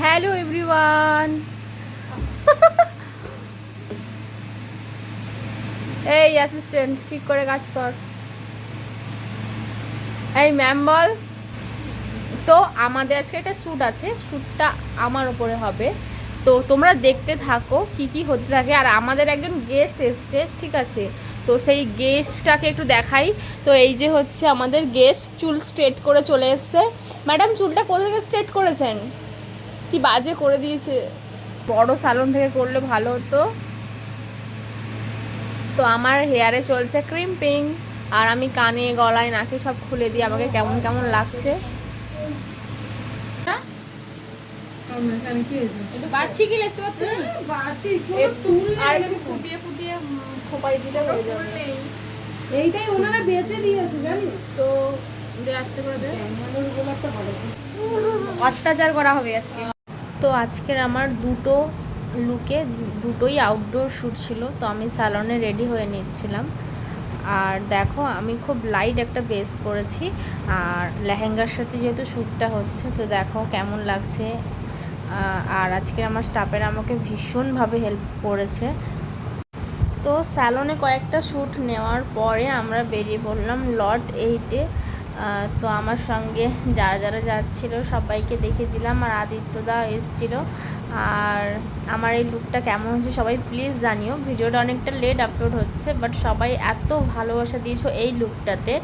Hello everyone এই assistant ঠিক করে কাজ কর। এই ম্যাম বল। তো আমাদের আজকে একটা শ্যুট আছে। শ্যুটটা আমার ওপরে হবে। তো তোমরা দেখতে থাকো কি কি হতে থাকে। আর আমাদের একজন গেস্ট এসছে, ঠিক আছে? তো সেই গেস্টটাকে একটু দেখাই। তো এই যে হচ্ছে আমাদের গেস্ট চুল স্ট্রেট করে চলে এসছে। ম্যাডাম চুলটা কোথা থেকে স্ট্রেট করেছেন? কি বাজে করে দিয়েছে? বড় সালন থেকে করলে ভালো হতো। তো আমার হেয়ারে চলছে ক্রিম্পিং আর আমি কানে গলায় নাকে সব খুলে দিয়ে আমাকে কেমন কেমন লাগছে। হয়ে এইটাই ওনারা বেঁচে দিয়েছে জানি। তো আসতে অত্যাচার করা হবে আজকে। তো আজকের আমার দুটো লুকে দুটোই আউটডোর শ্যুট ছিল, তো আমি স্যালনে রেডি হয়ে নিচ্ছিলাম। আর দেখো, আমি খুব লাইট একটা বেস করেছি, আর লেহেঙ্গার সাথে যেহেতু শ্যুটটা হচ্ছে, তো দেখো কেমন লাগছে। আর আজকের আমার স্টাফের আমাকে ভীষণভাবে হেল্প করেছে। তো স্যালনে কয়েকটা শ্যুট নেওয়ার পরে আমরা বেরিয়ে পড়লাম লট এইটে তো আমার সঙ্গে যারা যারা যাচ্ছিল সবাইকে দেখে দিলাম আর আদিত্যদা এসছিল। আর আমার এই লুকটা কেমন হচ্ছে সবাই প্লিজ জানিও। ভিডিওটা অনেকটা লেট আপলোড হচ্ছে বাট সবাই এত ভালোবাসা দিয়েছ এই লুকটাতে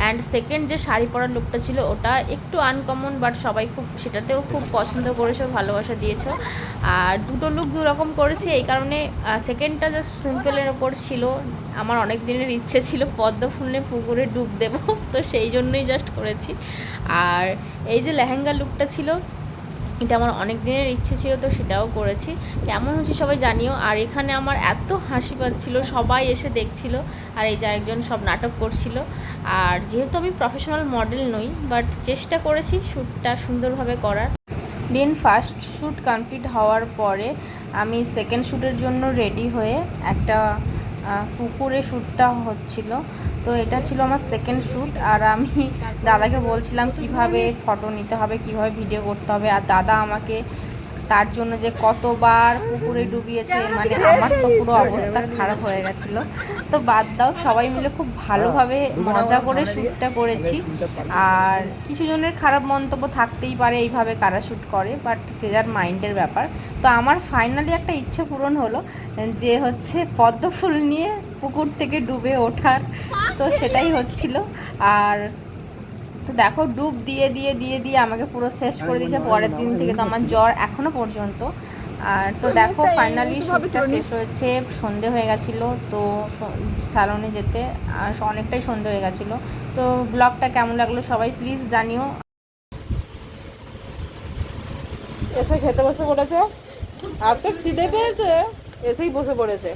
অ্যান্ড সেকেন্ড যে শাড়ি পরার লুকটা ছিল, ওটা একটু আনকমন বাট সবাই খুব, সেটাতেও খুব পছন্দ করেছ, ভালোবাসা দিয়েছ। আর দুটো লুক দু রকম করেছি, এই কারণে সেকেন্ডটা জাস্ট সিম্পলের ওপর ছিল। আমার অনেক দিনের ইচ্ছে ছিল পদ্ম ফুলে পুকুরে ডুব দেবো, তো সেই জন্যই জাস্ট করেছি। আর এই যে লেহেঙ্গা লুকটা ছিল এটা আমার অনেক দিনের ইচ্ছে ছিল তো সেটাও করেছি। কেমন হচ্ছে সবাই জানিও। আর এখানে আমার এত হাসি পাচ্ছিল, সবাই এসে দেখছিল আর এই যে আরেকজন সব নাটক করছিল। আর যেহেতু আমি প্রফেশনাল মডেল নই বাট চেষ্টা করেছি শ্যুটটা সুন্দরভাবে করার। দেন ফার্স্ট শ্যুট কমপ্লিট হওয়ার পরে আমি সেকেন্ড শ্যুটের জন্য রেডি হয়ে একটা পুকুরে শ্যুটটা হচ্ছিল। তো এটা ছিল আমার সেকেন্ড শ্যুট আর আমি দাদাকে বলছিলাম কীভাবে ফটো নিতে হবে, কীভাবে ভিডিও করতে হবে। আর দাদা আমাকে তার জন্য যে কতবার পুকুরে ডুবিয়েছে মানে আমার তো পুরো অবস্থা খারাপ হয়ে গেছিল। তো বাদ দাও, সবাই মিলে খুব ভালোভাবে মজা করে শ্যুটটা করেছি। আর কিছু জনের খারাপ মন্তব্য থাকতেই পারে এইভাবে কারা শ্যুট করে বাট যে যার মাইন্ডের ব্যাপার। তো আমার ফাইনালি একটা ইচ্ছে পূরণ হলো যে হচ্ছে পদ্ম ফুল নিয়ে পুকুর থেকে ডুবে ওঠার তো সেটাই হচ্ছিল। আর তো দেখো ডুব দিয়ে দিয়ে দিয়ে দিয়ে আমাকে পুরো শেষ করে দিয়েছে। পরের দিন থেকে তো আমার জ্বর এখনও পর্যন্ত। আর তো দেখো ফাইনালি শ্যুটটা শেষ হয়েছে সন্ধে হয়ে গেছিল তো স্যালনে যেতে আর অনেকটাই সন্ধে হয়ে গেছিল। তো ব্লগটা কেমন লাগল সবাই প্লিজ জানিও। এসে খেতে বসে পড়েছে। আর তো খিদে পেয়েছে এসেই বসে পড়েছে।